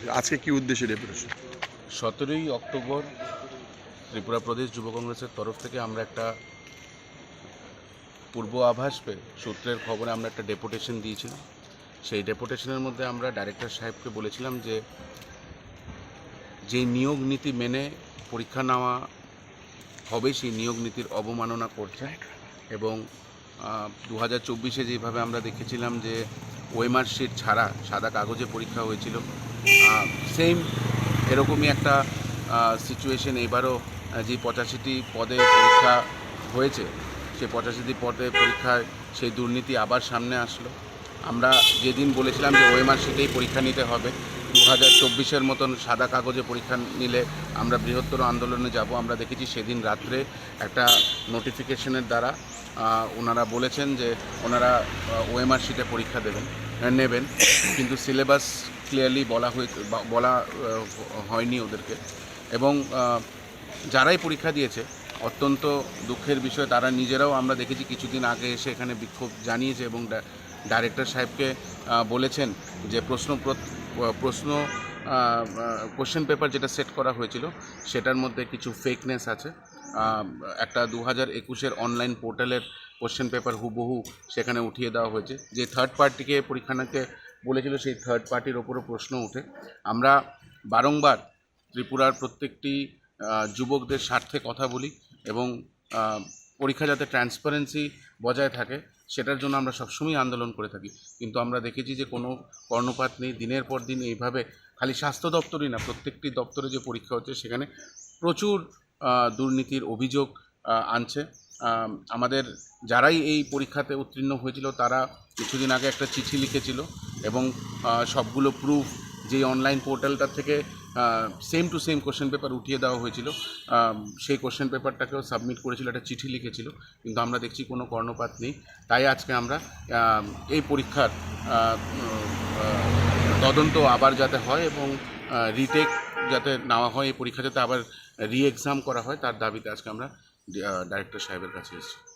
আজকে কি উদ্দেশ্যে ডেপুটেশন? সতেরোই অক্টোবর ত্রিপুরা প্রদেশ যুব কংগ্রেসের তরফ থেকে আমরা একটা পূর্ব আভাস পেয়ে সূত্রের খবরে আমরা একটা ডেপুটেশন দিয়েছিলাম। সেই ডেপুটেশনের মধ্যে আমরা ডাইরেক্টর সাহেবকে বলেছিলাম যে যে নিয়োগ নীতি মেনে পরীক্ষা নেওয়া হবে, সেই নিয়োগ নীতির অবমাননা করছে। এবং দু হাজার চব্বিশে যেভাবে আমরা দেখেছিলাম যে ওয়েমার শিট ছাড়া সাদা কাগজে পরীক্ষা হয়েছিল। সেম এরকমই একটা সিচুয়েশন এবারও যে পঁচাশিটি পদে পরীক্ষা হয়েছে, সে পঁচাশিটি পদে পরীক্ষায় সেই দুর্নীতি আবার সামনে আসলো। আমরা যেদিন বলেছিলাম যে ওয়েমার শিটেই পরীক্ষা নিতে হবে দু হাজার চব্বিশের মতন সাদা কাগজে পরীক্ষা নিলে আমরা বৃহত্তর আন্দোলনে যাব। আমরা দেখেছি সেদিন রাত্রে একটা নোটিফিকেশনের দ্বারা ওনারা বলেছেন যে ওনারা ওএমআর শিটে পরীক্ষা দেবেন নেবেন। কিন্তু সিলেবাস ক্লিয়ারলি বলা হয়ে বলা হয়নি ওদেরকে। এবং যারাই পরীক্ষা দিয়েছে, অত্যন্ত দুঃখের বিষয়, তারা নিজেরাও আমরা দেখেছি কিছুদিন আগে এসে এখানে বিক্ষোভ জানিয়েছে এবং ডাইরেক্টর সাহেবকে বলেছেন যে প্রশ্ন প্রশ্ন কোশ্চেন পেপার যেটা সেট করা হয়েছিল, সেটার মধ্যে কিছু ফেকনেস আছে। একটা দু হাজার একুশের অনলাইন পোর্টালের কোশ্চেন পেপার হুবহু সেখানে উঠিয়ে দেওয়া হয়েছে। যে থার্ড পার্টিকে পরীক্ষানাকে বলেছিল, সেই থার্ড পার্টির ওপরও প্রশ্ন ওঠে। আমরা বারংবার ত্রিপুরার প্রত্যেকটি যুবকদের স্বার্থে কথা বলি এবং পরীক্ষা যাতে ট্রান্সপারেন্সি বজায় থাকে, সেটার জন্য আমরা সবসময় আন্দোলন করে থাকি। কিন্তু আমরা দেখেছি যে কোনো কর্ণপাত নেই, দিনের পর দিন এইভাবে। খালি স্বাস্থ্য দপ্তরই না, প্রত্যেকটি দপ্তরে যে পরীক্ষা হচ্ছে, সেখানে প্রচুর দুর্নীতির অভিযোগ আনছে। আমাদের যারাই এই পরীক্ষাতে উত্তীর্ণ হয়েছিল, তারা কিছুদিন আগে একটা চিঠি লিখেছিল এবং সবগুলো প্রুফ যে অনলাইন পোর্টালটা থেকে same to same question paper উঠিয়ে দেওয়া হয়েছিল। সেই কোশ্চেন পেপারটাকেও সাবমিট করেছিল, একটা চিঠি লিখেছিল। কিন্তু আমরা দেখছি কোনো কর্ণপাত নেই। তাই আজকে আমরা এই পরীক্ষার তদন্ত আবার যাতে হয় এবং রিটেক যাতে নেওয়া হয়, এই পরীক্ষা যাতে আবার রি এক্সাম করা হয়, তার দাবিতে আজকে আমরা ডাইরেক্টর সাহেবের কাছে এসেছি।